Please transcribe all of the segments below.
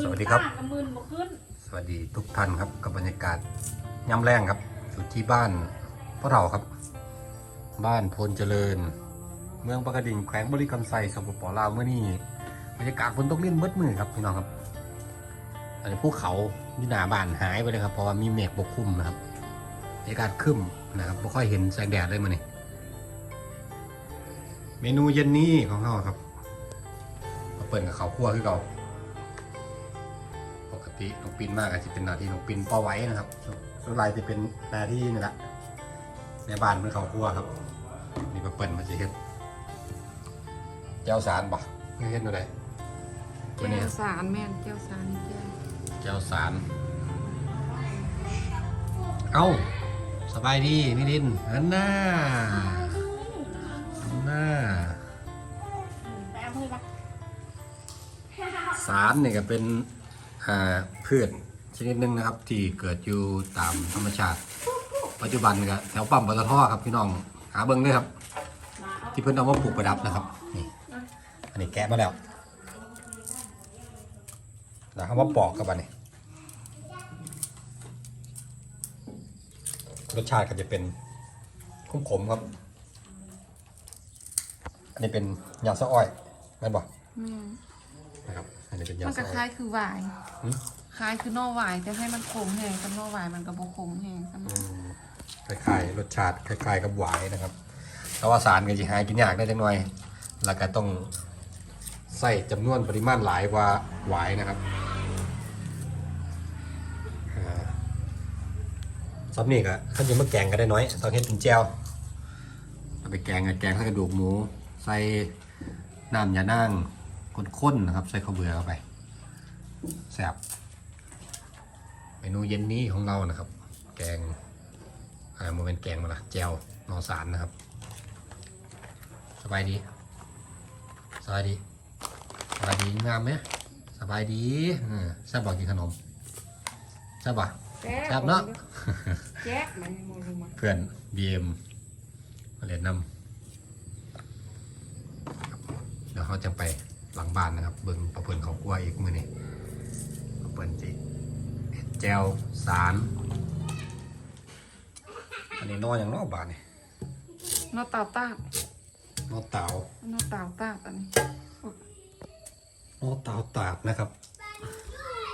สวัสดีครับหมื่นป้ากับหมื่นบ่ขึ้นสวัสดีทุกท่านครับกับบรรยากาศย่ำแรงครับ อยู่ที่บ้านพวกเราครับ บ้านพลเจริญ เมืองปากกดิ่งแขวงบริกรรมไซสปปลาวเมื่อนี้บรรยากาศฝนตกลิ่นเบิดมือครับพี่น้องครับ อันนี้ภูเขาที่หนาบ้านหายไปเลยครับเพราะว่ามีเมฆปกคลุมนะครับบรรยากาศครึ้มนะครับไม่ค่อยเห็นแสงแดดเลยมื่อนี้เมนูเย็นนี้ของเราครับมาเปิดกับเขาวคั่วคือเก่าป กติน้องปินมากอาจจะเป็นหน้าที่น้องปินป้อไว้นะครับสส่วนลายจะเป็นหน้าที่นี่แหละในบ้านเมื่อเขาครัวครับ นี่มาเปิดมาจะเห็นเจ้าสารบ่ไม่เห็นอะไรตัวนี้เจ้าสารแม่นเจ้าสารนี่เจ้าเจ้าสารเอ้าสบายดีนิดินอันน่าอันน่าไปเอาให้ปะสารเนี่ยก็เป็นอ่า พืชชนิดหนึ่งนะครับ ที่เกิดอยู่ตามธรรมชาติ ปัจจุบันก็แถวปั๊มปตทครับพี่น้องหาเบิ้งเลยครับมาเอาที่เพิ่นเอามาปลูกประดับนะครับนี่อันนี้แกะมาแล้วแล้วเขามาปอกกับอันนี้รสชาติก็จะเป็นขมๆครับ อันนี้เป็นยาสะอ้อยแม่นบ่แม่นนะครับ อันนี้เป็นยามันสะก็อ้คล้าอยยคือหวายหืมคล้ายคือหนอหวายแต่ให้มันขมแห้งกับหนอหวายมันก็บ่ขมแห้งสำหอืรับมคล้ายๆรสชาติคล้ายๆกับหวายนะครับแต่ว่าสารก็จะหากินยากได้จังหน่อย แล้วก็ต้องใส่จำนวนปริมาณหลายกว่าหวายนะครับอ่าซับนี่ก็ถ้าจะมาแกงก็ได้น้อยต้องเฮ็ดเป็นแจ่วเอาไปแกงกับแกงใส่กระดูกหมู ใส่น้ำยานั่ง ข้นๆนะครับ ใส่ข้าวเบื่อเข้าไปแซ่บเมนูเย็นนี้ของเรานะครับ แกงอ่าโมเมนต์แกงมาละแจวนอสารนะครับ สบายดีสบายดีสบายดีงามไหมสบายดีเออแซ่บบอกกินขนมแซ่บปะแซ่บเนาะแจ๊กมันโมลงมาเพื่อน BM มาเรียนนำเดี๋ยวเขาจะไป หลังบ้านนะครับ เบิ่งประเพิ่นเขากลัวอีกมือนี่ประเพิ่นจิเฮ็ดแจวสารอันนี้นออย่างนอบาทนี่หนอเต่าตาดนอเต่าหนอเต่าตาดอันนี้นอเต่าตาดนะครับ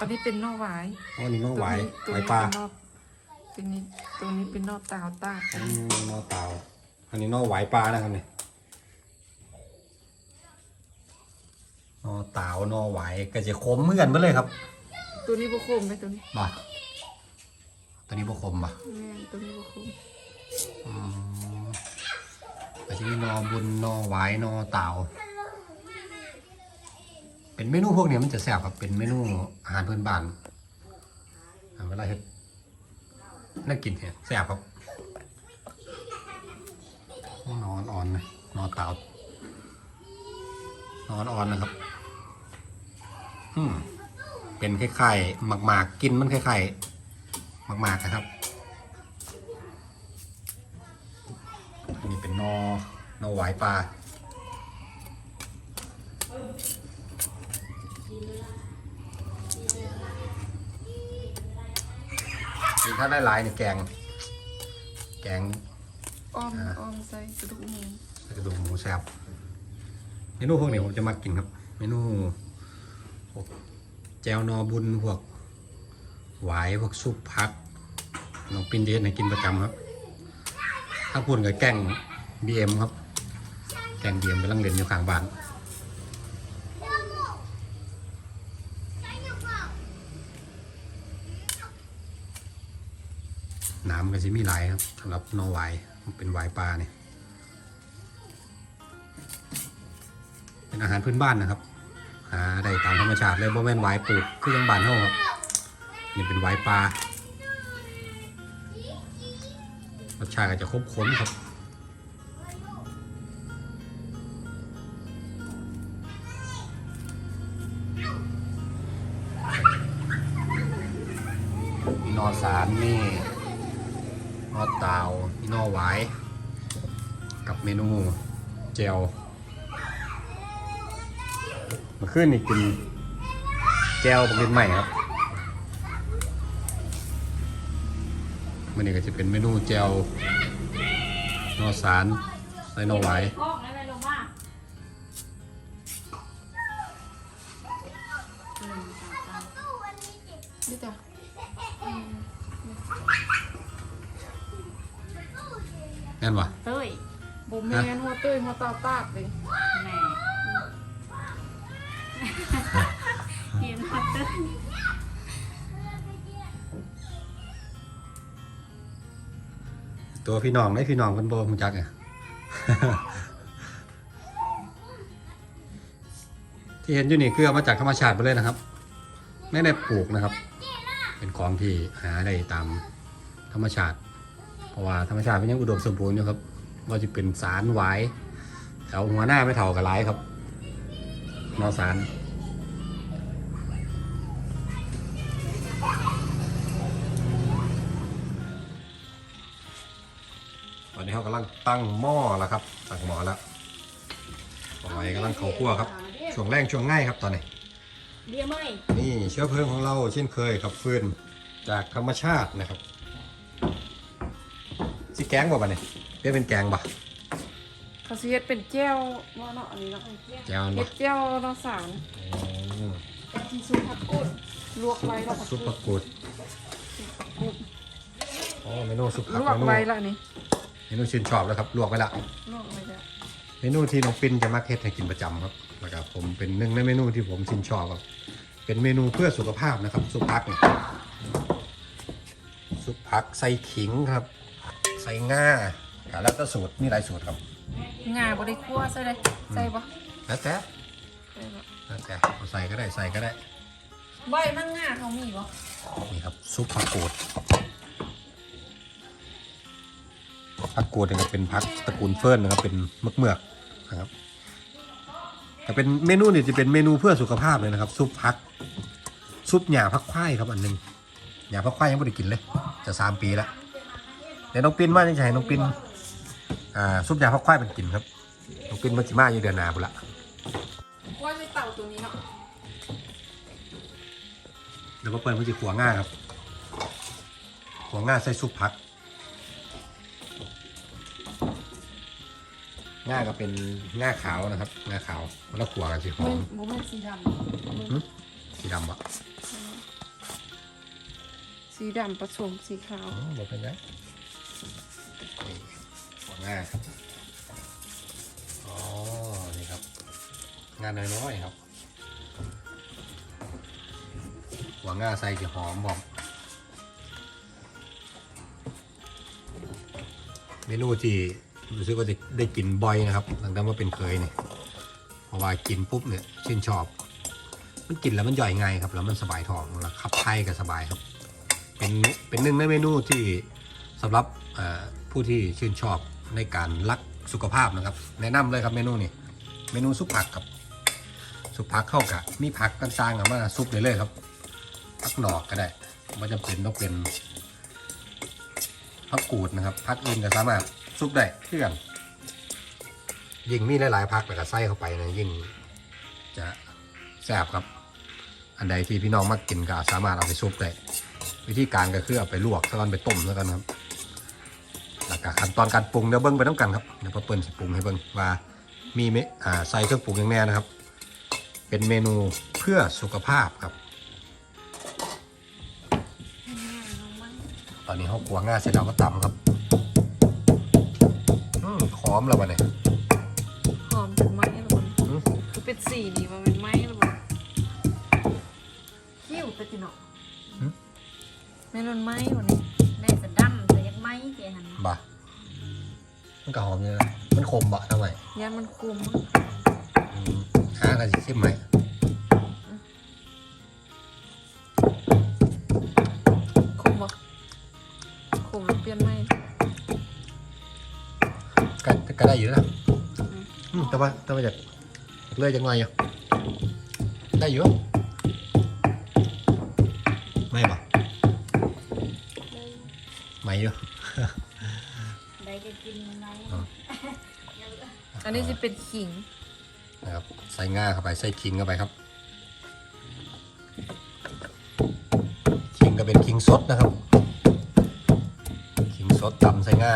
อันนี้เป็นหนอหวายอ๋อนี่นอไหวตัวไหวนี้ปลาตัวนี้ตัวนี้เป็นหนอเต่าตาดอืมนอเต่าอันนี้นอไหวปลานะครับนี่ นอเต่านอไหวก็จะคมเหมือนกันไปเลยครับ ตัวนี้บ่คมไหมตัวนี้บ่าตัวนี้บคมบ่ะแม่นตัวนี้บ่คมอืมไปที่นอบุญนอไหวายนอเต่าเป็นเมนูพวกนี้มันจะแซ่บครับ เป็นเมนูอาหารพื้นบ้านอ่าเวลาเฮ็ดน่ากินเนี่ยแซ่บครับนอนอ่อนนะนอเต่าน อนอ่อนนะครับ อืมเป็นคล้ายๆหมากๆกินมันคล้ายๆหมากๆนะครับ อันนี้เป็นนอนอหวายปลาคือถ้าได้หลายเนี่ยแกง แกงอ้อมอ้อมใส่กระดูกหมูกระดูกหมูแซ่บ เมนูพวกนี้ผมจะมากินครับ เมนูพวกแจวนอบุญพวกหวายพวกซุปพักน้องปินเดชให้กินประจำครับ ถ้าพูดกับแกงบีเอ็มครับ แกงบีเอ็มกำลังเล่นอยู่ข้างบ้านน้ำก็จะมีหลายครับสำหรับนอหวายเป็นหวายปลาเนี่ย เป็นอาหารพื้นบ้านนะครับ หาได้ตามธรรมชาติเลยบ่แม่นหวายปลูกคือยังบานเฮาครับนี่เป็นหวายปลารสชาติก็จะครบข้นครับมีนอสารนี่นอเตามีนอหวายกับเมนูเจล เมื่อคืนนี่กินแจวบักเล่นใหม่ครับมันนี่ก็จะเป็นเมนูแจวนอสารใส่หนอไหวายกล้องอะไรลงมานี่จ้ะนั่นวะเต้ยบ่แมนหัวตุ้ยหัวตาตากเลยแหม่ เห็นหัดเต้ยตัวพี่น้องได้พี่น้องคนโบมุจักเนี่ย ที่เห็นอยู่นี่คือเอามาจากธรรมชาติไปเลยนะครับ ไม่ได้ปลูกนะครับ เป็นของที่หาได้ตามธรรมชาติ เพราะว่าธรรมชาติเป็นยังอุดมสมบูรณ์อยู่ครับว่าจะเป็นสารหวายแถวหัวหน้าไม่เท่ากับหลายครับ นอสารตอนนี้เขากำลังตั้งหม้อแล้วครับ ตั้งหม้อแล้วปล่อยกำลังเขาคั่วครับช่วงแรงช่วงง่ายครับตอนนี้เบียร์ไหมนี่เชื้อเพลิงของเราเช่นเคยครับฟืนจากธรรมชาตินะครับสิแกงบ่บ่เนี่ยเปลี่ยนเป็นแกงบ่ เขาสิเฮ็ดเป็นแก้วว่าเนาะอันนี้เนาะแกงบ่เฮ็ดแก้วนอสารอืมเป็นที่ซุปผักกุดลวกไว้แล้วผักซุปกุผัดกกูดกุดอ๋อเมนูซุปผักลวกเมนูไว้แล้วนี่เมนูชื่นชอบแล้วครับลวกไว้ละ ลวกไว้แล้วเมนูที่น้องปิ้นจะมักเฮ็ดให้กินประจำครับแล้วก็ผมเป็นหนึ่งในเมนูที่ผมชื่นชอบครับ เป็นเมนูเพื่อสุขภาพนะครับซุปผักนี่ซุปผักใส่ขิงครับ ใส่ง่าแล้วก็สูตรมีหลายสูตรครับ งาบ่ได้คั่วใส่เลยใส่บ่แล้วแต่ใส่บ่แล้วแต่เอาใส่ก็ได้ใส่ก็ได้ใบมังงาเขามีบ่นี่ครับซุปผักกูดผักกูดเนี่ยก็เป็นผักตระกูลเฟิร์นนะครับเป็นเมือกเมือกๆนะครับแต่เป็นเมนูนี่จะเป็นเมนูเพื่อสุขภาพเลยนะครับ ซุปผัก ซุปหญ้าผักควายครับอันหนึงหญ้าผักควายยังไม่ได้กินเลย จะสามปีแล้วเดี๋ยวน้องปินว่าจะให้น้องปิน อ่าซุปหญ้าผักควายเป็นกินครับน้องปินมันจิมาอยู่เดือนหนาพุ่นละคั่วในเตาตัวนี้เนาะเดี๋ยวมาเปิดมันจะขัวง่าครับขัวง่าใส่ซุปผัก ง่าก็เป็นง่าขาวนะครับ ง่าขาวแล้วขัวกันสีหอมันมบ่แม่นสีดำหึสีดำอะสีดำผสมสีขาวอ๋อบอกเป็นไงนี่ ง่าครับอ๋อ นี่ครับ งานน้อยๆครับขัวง่าใส่จะหอมบอกเมนูที่รู้สึกว่าจะได้กินบ่อยนะครับหลังจากว่าเป็นเคยเนี่ยเพราะว่ากินปุ๊บเนี่ยชื่นชอบ มันกินแล้วมันย่อยง่ายครับ แล้วมันสบายท้องแล้วขับไถ่ก็สบายครับ เป็นเป็นหนึ่งในเมนูที่สำหรับผู้ที่ชื่นชอบ ในการรักสุขภาพนะครับ แนะนำเลยครับเมนูนี้เมนูซุปผักครับ ซุปผักเข้ากับมีผักต่างๆเอามาซุปเลยเลยครับผักดอกก็ได้ไม่จำเป็นต้องเป็นผักกูดนะครับผักอื่นก็สามารถซุปได้เพื่อนยิ่งมีหลายๆผักแล้วก็ใส่เข้าไปนะยิ่งจะแซ่บครับ อันใดที่พี่น้องมักกินก็สามารถเอาไปซุปได้วิธีการก็คือเอาไปลวกแล้วกันไปต้มแล้วกันครับ แล้วก็ขั้นตอนการปรุงเดี๋ยวเบิ้งไปต้องกันครับเดี๋ยวพอเปิ้ลสิปรุงให้เบิ้งว่ามีเมอ่าใส่เครื่องปรุงอย่างแน่นะครับ เป็นเมนูเพื่อสุขภาพครับ ตอนนี้เขากลัวง่าเสร็จแล้วก็ตำครับอืมหอมแล้ววะเนี่ยหอมถึงไหมแล้วบ่อืมคือเป็นสีนี่มันเป็นไหมแล้วบ่คิ้วตะกินเนาะแม่นมันไหมวันนี้ได้จะดำแต่ยังไหมเจหันบ่ะมันก็หอมเลยนะมันขมบะทำไมยานมันคุมอืมหาอะไรสิเข้มไหมคุมบ่คุมแล้วเปลี่ยนไหมก็ก็ได้อยู่นะอืมแต่ว่าแต่ว่าจะเลื่อยจังไงอะได้อยู่ไม่บ่ไม่อยู่ได้จะ กินไหมอันนี้จะเป็นขิงนะครับใส่ง่าเข้าไปใส่ขิงเข้าไปครับคิงก็เป็นคิงสดนะครับคิงสดตำใส่ง่า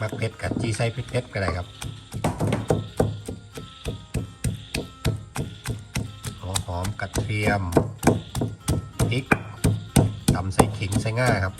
มักเผ็ดกับจีไส่พริกเผ็ดก็ได้ครับหัวหอมกระเทียมพริกตำใส่ขิงใส่ง่าครับ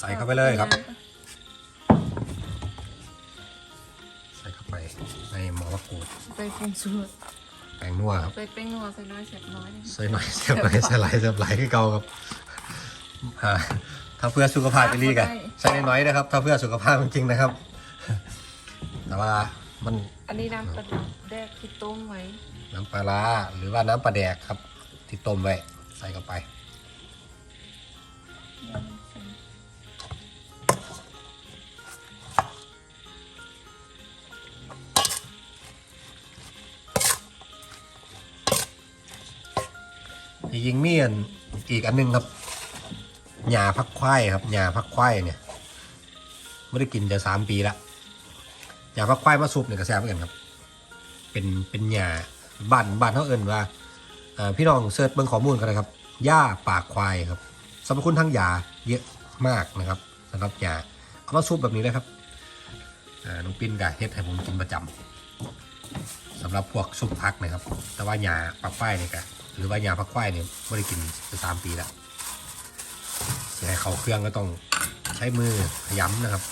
ใส่เข้าไปเลยครับ ใส่เข้าไปในหมอมะกรูดไปปรุงสูตรแป้งนัวครับไปเป็นนัวใส่น้อยเสียบน้อยนะใส่หน่อยเสียบหน่อยใส่หลายเสียบหลายคือเก่าครับอ่าถ้าเพื่อสุขภาพจะรีกันใส่น้อยๆนะครับ ถ้าเพื่อสุขภาพจริงๆนะครับ แต่ว่ามัน อันนี้น้ำปลาแดกที่ต้มไว้ น้ำปลาร้าหรือว่าน้ำปลาแดกครับ ที่ต้มไว้ใส่เข้าไป ยิงเมียนอีกอันหนึงครับหญ้าพักควายครับหญ้าพักควายเนี่ยไม่ได้กินจะสามปีละหญ้าพักควายมาซุปเนี่ยก็แซ่บเหมือนกันครับ เป็นเป็นหญ้าบ้านบ้านเขาเอิ้นว่าพี่น้องเสิร์ชเบิ่งข้อมูลกันนะครับหญ้าปากควายครับสรรพคุณทางยาเยอะมากนะครับสำหรับยาเอามาซุปแบบนี้เลยครับน้องปิ้นกับเฮ็ดให้ผมกินประจำสำหรับพวกซุปพักนะครับ แต่ว่าหญ้าปากควายเนี่ยก็ หรือว่าหญ้าพักควายเนี่ยไม่ได้กินไปสามปีแล้วจะให้เขาเครื่องก็ต้องใช้มือขยำนะครับ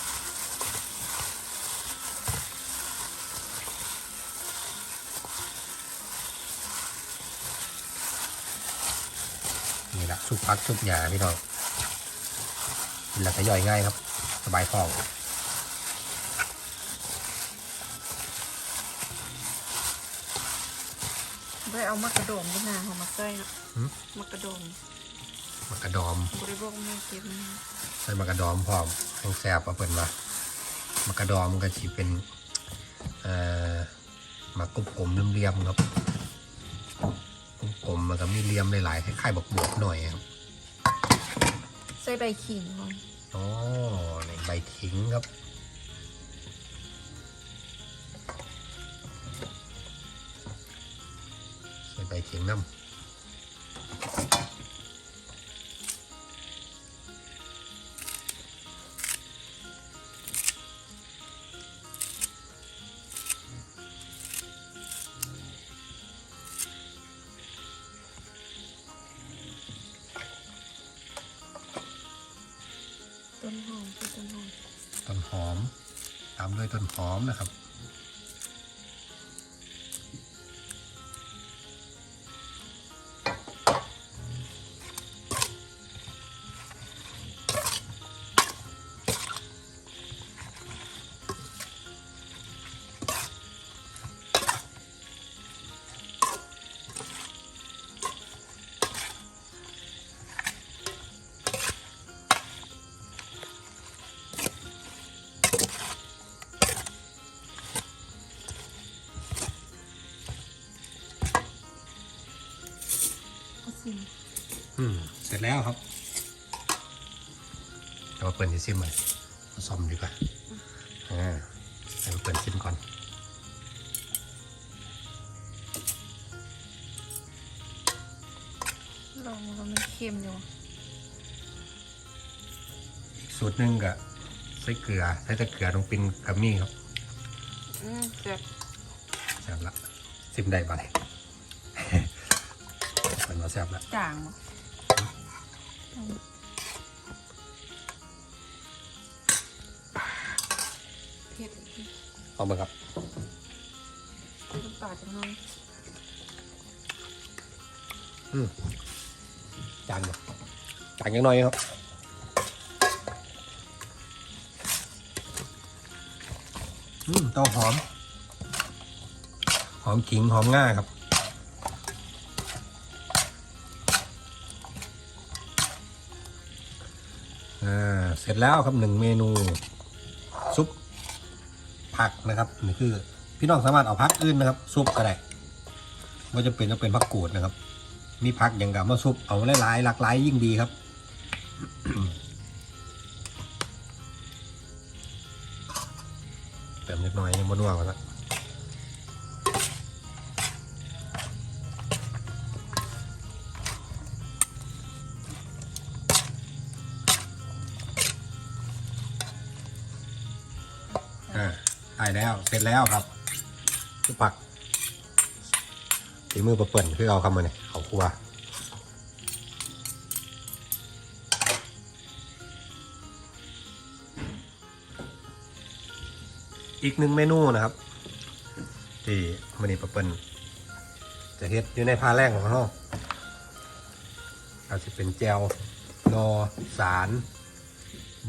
นี่แหละซุปพักซุปหยาพี่น้องกินแล้วก็ย่อยง่ายครับ สบายท้อง ไปเอามะกระโดมด้วยนะของมาใส่นะหืมมะกระโดมมากระดอม บริบอกแม่เก็บนะใส่มากระดอมพร้อมแห้งแซ่บเอาเปิ่นมามากระดอมก็จะเป็นเอ่อมากลมๆเรียมๆครับกลมๆมันก็มีเรียมหลายๆคล้ายๆบวบๆหน่อยครับใส่ใบขิงก่อนอ๋อในใบทิ้งครับ ใส่ใบเขียงน้ำต้นหอมคือต้นหอมต้นหอม ตามด้วยต้นหอมนะครับ ร็จแล้วครับเรามาเปิดที่ซิมเลยมาซ่อมดีกว่าอ่าให้มาเปิดซิมก่อนนลองแล้วมันเค็มอยู่อีกสูตรหนึ่งก็ใส่เกลือใส่แต่เกลือลงเป็นกัมมี่ครับ อืมเจ็บแซ่บละซิมได้ปะเนี่ยเป็นมาแซ่บละจางเหรอ เผ็ดลองมาครับน้ำตาจังเลยอืมจานเดียวจานยังน้อยครับอืมเต้าหอม หอมขิงหอมง่าครับ เสร็จแล้วครับหนึ่งเมนูซุปผักนะครับนี่คือ พี่น้องสามารถเอาผักอื่นนะครับ ซุปก็ได้ว่าจะเป็นจะเป็นผักกูดนะครับ มีผักอย่างกับมาซุปเอาหลายๆหลากหลายยิ่งดีครับเติมนิดหน่อยยังบนัวกว่าละ แล้วเสร็จแล้วครับซุปผักฝีมือปเปิ่นคือเอาคำมาเนี่ยเขาครัวอีกหนึ่งเมนูนะครับ ที่มันนี่ปะเปิลจะเฮ็ดอยู่ในพาแรงของเราอาจจะเป็นแจวนอสาร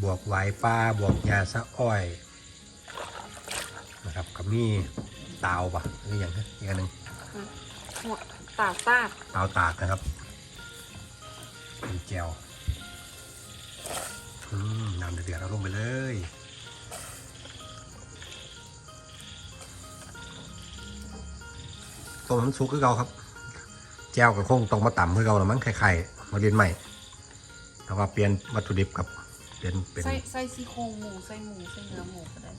บวกไหวปลาบวกยาสะอ้อย ครับกับมีตาวปะนี่อย่างนี้อีกอันหนึ่งหัวตาซาดตาวตากนะครับเป็นแจวอืมน้ำเดือดๆเอาลงไปเลยต้มน้ำซุปคือเก่าครับ แจ้วกับคงต้องมาต่ำคือเก่าละมั้งไข่ๆมาเรียนใหม่แต่ว่าเปลี่ยนวัตถุดิบกับเปลี่ยนเป็นใส่ใส่ซี่โครงหมูใส่หมูใส่เนื้อหมูก็ได้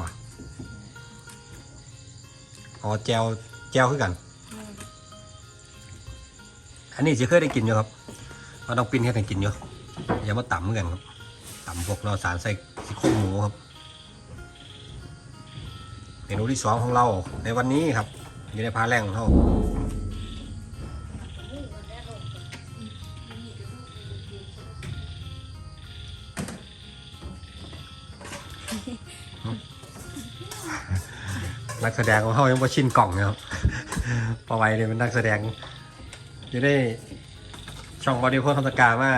มา อ๋อแจวแจวคือกัน อันนี้จะเคยได้กินอยู่ครับเราต้องปิ้นให้ได้กินอยู่อย่ามาต่ำเหมือนกันครับต่ำพวกเราสารใส่ซี่โครงหมูครับเมนูที่สองของเราในวันนี้ครับอยู่ในพาแรงของเรา นักแสดงของเขายังว่าชินกล่องนะครับพอไว้เนี่ยเป็นนักแสดงอยู่ได้ช่องบอดี้โพสทำสกามา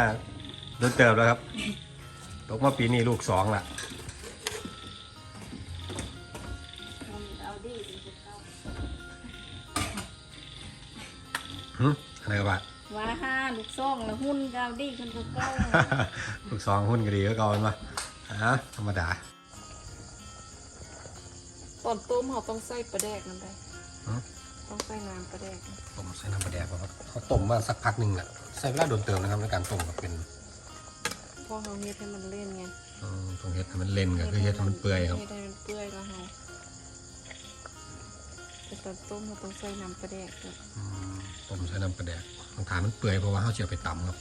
โดนเติบแล้วครับตกมาปีนี้ลูกสองละเอาดิเป็นสุดเก้าหึอะไรกันบ้างว้าฮ่าลูกซ่องแล้วหุ้นกเอาดิคนสุดเก้าลูกสองหุ้นก็ดีก็ก่อนมาฮะธรรมดาต อนต้มเขาต้องใส่ปลาแดกนั่นไปหือต้องใส่น้ำปลาแดกนะต้มใส่น้ำปลาแดกก่อนครับเขาต้มมาสักพักหนึ่งแหละใส่เวลาโดนเติมนะครับในการต้มก็เป็นเพราะเขาเฮ็ดให้มันเล่นไงอืมต้องเฮ็ดให้มันเล่นก็คือเฮ็ดให้มันเปื่อยครับเฮ็ดให้มันเปื่อยแล้วเขาแต่ตอนต้มเขาต้องใส่น้ำปลาแดกด้วยอืมต้มใส่น้ำปลาแดกต้องทานมันเปื่อยเพราะว่าเขาเชียวไปตำครับ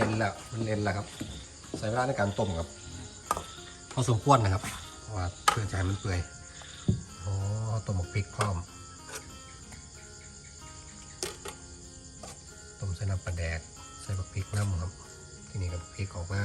เล่นแล้วมันเล่นแล้วครับ ใส่เวลาในการต้มครับพอสมควรนะครับเพราะว่าเพื่อจะให้มันเปื่อยอ๋อต้มหมกพริกพร้อมต้มใส่น้ำปลาแดกใส่บักพริกน้ำครับ ทีนี้กับพริกออกมา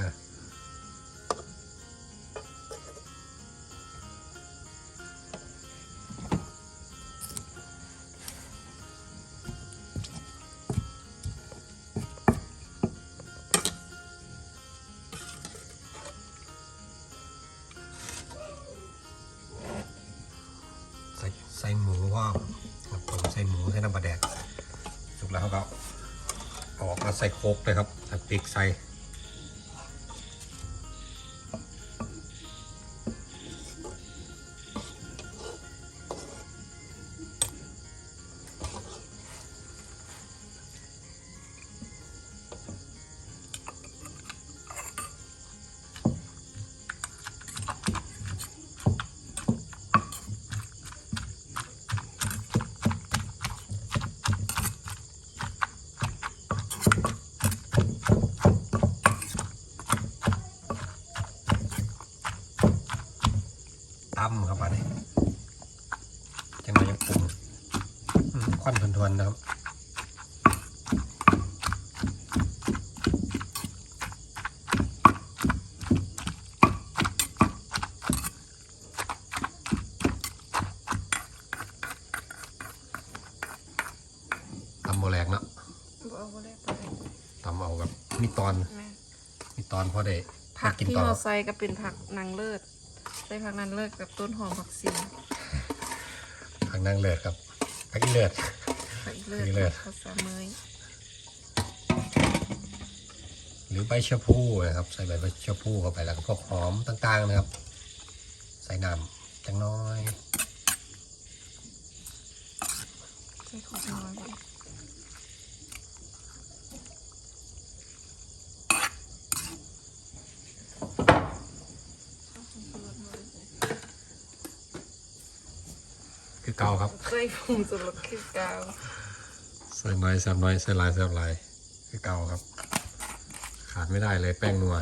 ออกมาใส่โครกเลยครับใส่พริกใส่ มีตอนแม่มีตอนพอได้ผักกินที่ต่อเราใส่ก็เป็นผักนางเลิศใส่ผักนางเลิศกับต้นหอมผักชีผักนางเลือดครับผักอีเลือดผักอีเลิผักอีเลิศศ ภาษาเมยหรือใบชะพูนะครับ ใส่ใบชะพูเข้าไปแล้วก็พวกหอมต่างๆนะครับ ใส่น้ำจังน้อย ใส่ขอบน้อยไว้ คือเกา ครับใส่ผงสุรสคือกาวใส่น้อยแซบน้อยใส่หลายแซบหลายคือเกาครับ ขาดไม่ได้เลยแป้งนัว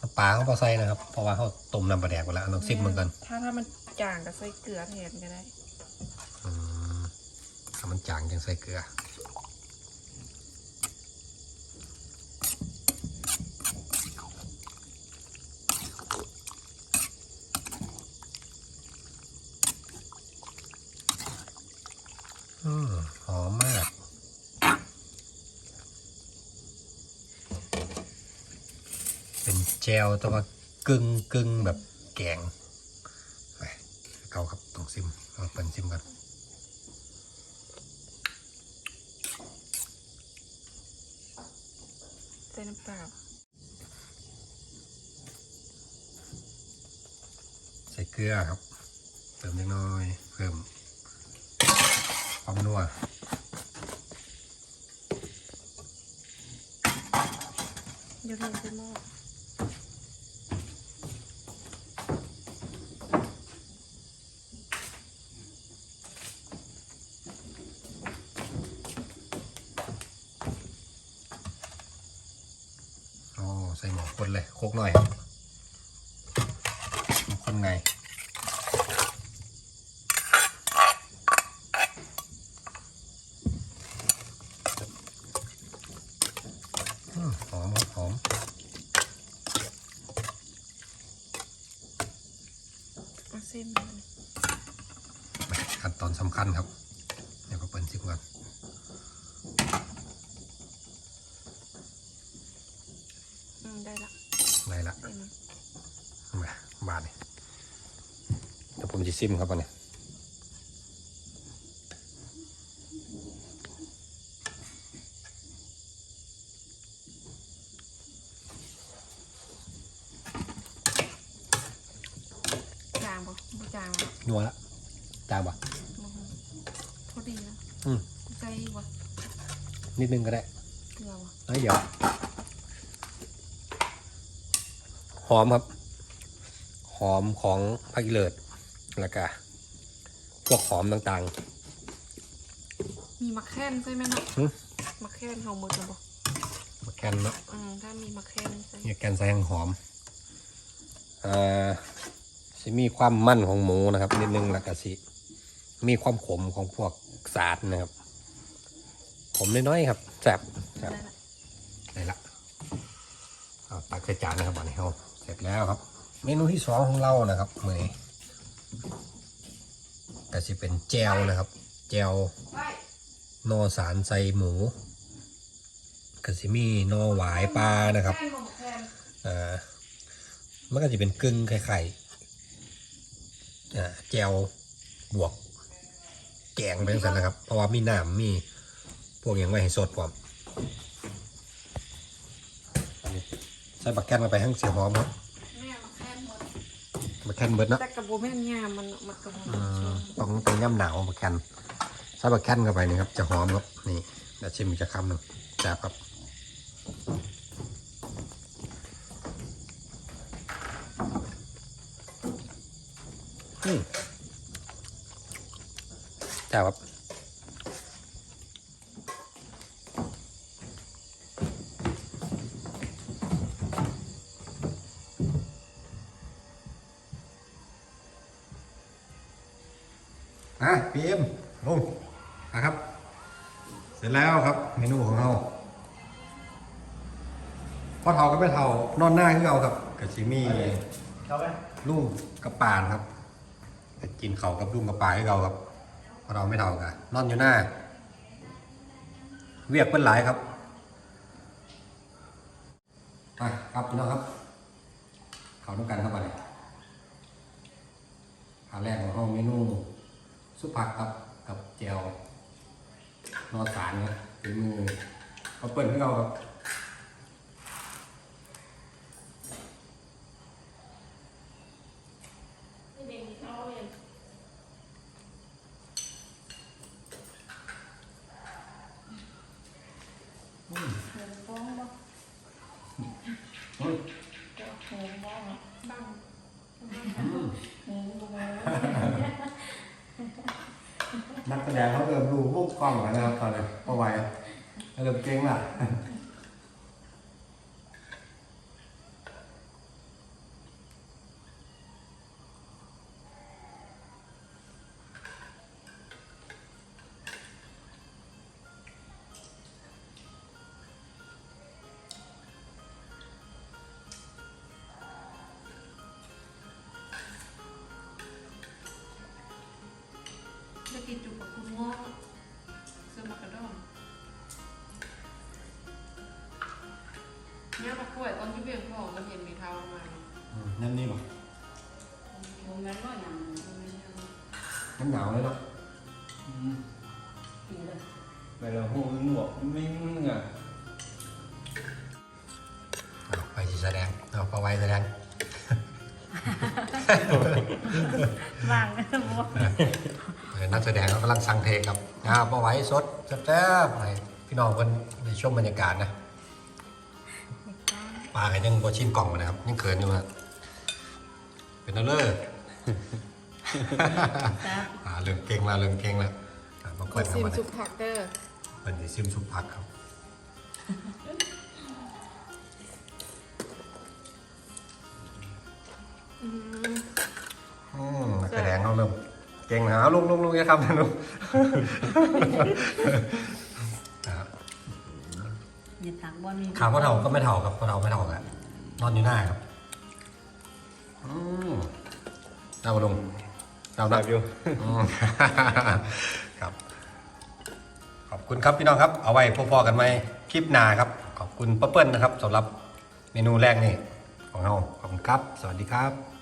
น้ำปลาเขาพอใส่นะครับ เพราะว่าเขาต้มน้ำปลาแดกไปแล้วเอาน้ำซิมเหมือนกัน ถ้าถ้ามันจางก็ใส่เกลือแทนก็ได้อืมถ้ามัน จางยังใส่เกลืออืมหอมมาก เป็นเจลแต่ว่ากึ่งกึ่งแบบแกง ไป เกาครับต้องซิม เอาเป็นซิมกัน ใส่น้ำเปล่า ใส่เกลือครับ เติมเล็กน้อย เพิ่มความนัว เดี๋ยวลงใส่หม้อ อ๋อใส่หมอคนเลยโคกหน่อยครับคนไง อืมหอมครับหอม เอาเส้นมันไปขั้นตอนสำคัญครับเดี๋ยวก็เปิดซิมก่อนอืมได้ละได้ละใส่มันมาบาทนี่เดี๋ยวผมจะซิมครับวันนี้ จางปะไม่จางปะ นัวละจางปะ บ่ฮู้พอดีนะ อืม ใส่ปะ นิดนึงก็ได้เกลือปะน้อยเดี๋ยว หอมครับ หอมของผักอีเลิศแล้วก็พวกหอมต่าง มีมะแคนใช่ไหมนะหึ มะแคนเฮาหมดแล้วปะๆมะแกนเนาะอืมถ้ามีมะแคนใส่เนี่ยแกนใส่แห้งหอมอ่าสิมีความมั่นของหมูนะครับ นิดนึงแล้วก็สิ มีความขมของพวกสาดนะครับ ผมน้อยๆครับแซ่บแซ่บได้ละได้ละเอาตักใส่จานนะครับบอันนี้เราเสร็จแล้วครับ เมนูที่สองของเรานะครับเมื่อนี้ก็จะเป็นแจวนะครับ แจวโนสารใส่หมูก็จะมีโนหวายปลานะครับอ่ามันก็จะเป็นกึ่งไข่ๆอ่แจวบวกแกงเป็นสันนะครับ เพราะว่ามีน้ำมี วกอย่างไว้ให้สดพร้อมใส่บักแกนมาไปทั้งเสียหอมครับแม่มะแคนหมดบักแกนเบิดเนาะแต่กระโบแม่นยามมันมันกระโบอืมต้องเป็นย่ำหนาวบักแกนใส่บักแกนเข้าไปนี่ครับจะหอมครับนี่เดี๋ยวชิมอีกจะคำหนึ่งแซ่บครับอืมแซ่บครับ นูของเราพ่อเทาก็ไม่เทานอนหน้าขึ้นเราครับกับชิมี่เข้าไปลุงกับปานครับไปกินเขาวกับลุงกับปานให้เราครับเพราะเราไม่เท่ากันนอนอยู่หน้า เวียกเป็นหลายครับอะครับพี่น้องครับ เขาต้องการเข้าไปขาแรกของห้องเมนูซุปผักครับกับแจวนอสารครับ เป็นมือเขาเปิดให้เราครับ นี่ยมากล้วยตอนที่เบี่ยงพ่อมันเห็นมีเท้ามาอืมนั่นนี่ป่ะโหงนั้นว่าหยังน้ำหนาวเลยเนาะปีเลยไปเราหูมึงบอกไม่มึงอะเอาไปสิแสดงเอาพอไหวแสดงวางบ่เออนักแสดงเขากำลังสั่งเทคครับอ่าพอไหวสดแซ่บๆให้พี่น้องคนในช่วงบรรยากาศนะ ปลากันยังบ่ชินกล่องมานะครับยังเขินอยู่นะเป็นนั่นเลยครับอ่าเริ่มเก่งแล้วเริ่มเก่งแล้วอ่ามาก็เปิดซิเข้ามมาเลซุยปผักเตอร์เป็นสิซิมซุปผักครับอืมนักแสดงเขาเริ่มเก่งนะเอาลุงลุงลุงอย่าทำนะลุงครับ อย่าตักบ่มีขาวพ่อเฒ่าก็ไม่เฒ่าครับพ่อเฒ่าไม่เฒ่ากันนอนอยู่หน้าครับอืมเจ้าลุงเจ้าดัดับบอยู่อืมครับ ขอบคุณครับพี่น้องครับ เอาไว้พอๆกันไหมคลิปหน้าครับ ขอบคุณป้าเปิ้ลนะครับสำหรับเมนูแรกนี่ของเราขอบคุณครับ สวัสดีครับ